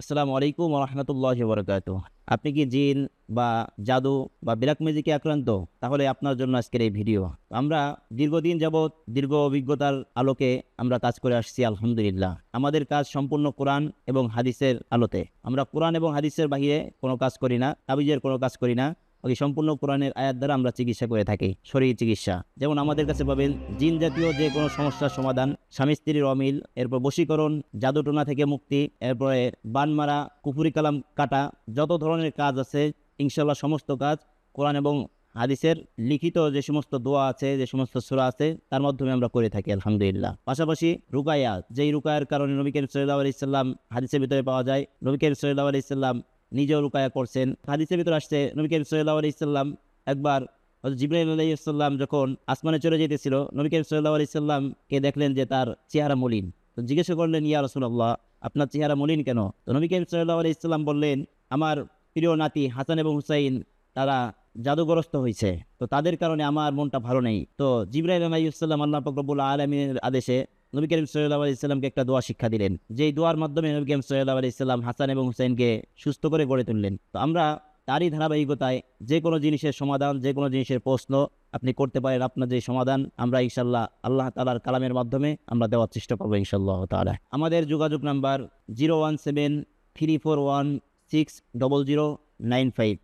আসসালামু আলাইকুম রহমতুল্লাহ বরকাত আপনি কি জিন বা জাদু বা ব্ল্যাক ম্যাজিকে আক্রান্ত? তাহলে আপনার জন্য আজকের এই ভিডিও। আমরা দীর্ঘদিন যাবৎ দীর্ঘ অভিজ্ঞতার আলোকে আমরা কাজ করে আসছি, আলহামদুলিল্লাহ। আমাদের কাজ সম্পূর্ণ কোরআন এবং হাদিসের আলোতে। আমরা কোরআন এবং হাদিসের বাহিরে কোনো কাজ করি না, তাবিজের কোনো কাজ করি না। ওই সম্পূর্ণ কোরআনের আয়াত দ্বারা আমরা চিকিৎসা করে থাকি, শরীর চিকিৎসা। যেমন আমাদের কাছে পাবেন জিন জাতীয় যে কোনো সমস্যার সমাধান, স্বামী স্ত্রীর অমিল, এরপর বশীকরণ, জাদুটোনা থেকে মুক্তি, এরপরে বান মারা, কুফুরি কালাম কাটা, যত ধরনের কাজ আছে ইনশাল্লাহ সমস্ত কাজ কোরআন এবং হাদিসের লিখিত যে সমস্ত দোয়া আছে, যে সমস্ত সুরা আছে, তার মাধ্যমে আমরা করে থাকি, আলহামদুলিল্লাহ। পাশাপাশি রুকায়া, যেই রুকায়ের কারণে নবী করিম সাল্লাহ হাদিসের ভিতরে পাওয়া যায়, নবী করিম সাল্লাহ আলি নিজেও রুকায়া করছেন হাদিসের ভিতরে আসছে, নবী করিম সাল্লাহ আলি ইসলাম একবার জিব্রাইল আলাই ইসলাম যখন আসমানে চলে যেতেছিল নবী করিম সাল্লাহ আলি দেখলেন যে তার চেহারা মলিন। তো জিজ্ঞাসা করলেন, ইয়া রসুল্লাহ আপনার চেহারা মলিন কেন? তো নবী করিম সাল্লাহ আলি ইসলাম বললেন, আমার প্রিয় নাতি হাসান এবং হুসাইন, তারা জাদুগ্রস্ত হয়েছে তো তাদের কারণে আমার মনটা ভালো নেই। তো জিব্রাইল আলাইসাল্লাম আল্লাহ ফকরবুল আলমীর আদেশে নবী করিম সাল্লাহ আলি ইসলামকে একটা দোয়া শিক্ষা দিলেন, যেই দোয়ার মাধ্যমে নবী করিম সাল্লাহ আলি ইসলাম হাসান এবং হুসেনকে সুস্থ করে গড়ে তুললেন। তো আমরা তারই ধারাবাহিকতায় যে কোনো জিনিসের সমাধান, যে কোনো জিনিসের প্রশ্ন আপনি করতে পারেন, আপনার যে সমাধান, আমরা ইনশাল্লাহ আল্লাহ তালার কালামের মাধ্যমে আমরা দেওয়ার চেষ্টা করব ইনশাল্লাহ তালা আমাদের যোগাযোগ number zero one seven three four one six double zero nine five.